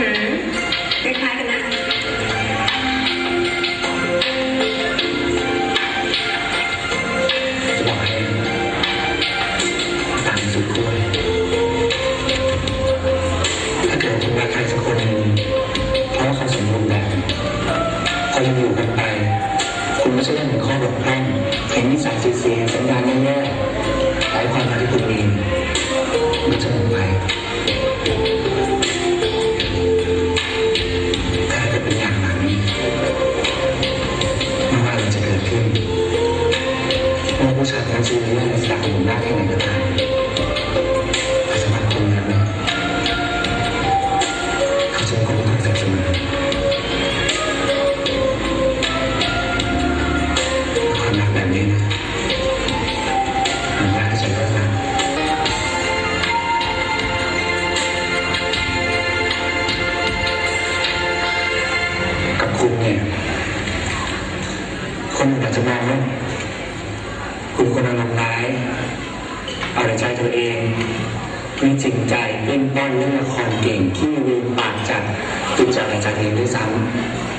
คล้ายๆกันนะ วายต่างสุดขั้วถ้าเกิดคุณรักใครสักคนงเพราะว่าเขาสมบูรณ์แบบพอยังอยู่กันไป คุณไม่ใช่เรื่องของข้อบกพร่อง แค่ผู้ชายแท้จริงในเรื่องรักหนูมากแค่ไหนก็ตาม ตัวเองมีจริงใจเล่นบอนเล่นละครเก่งที่วีวปากจัดจุดจัดอาจารย์เองด้วยซ้ำ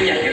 Gracias.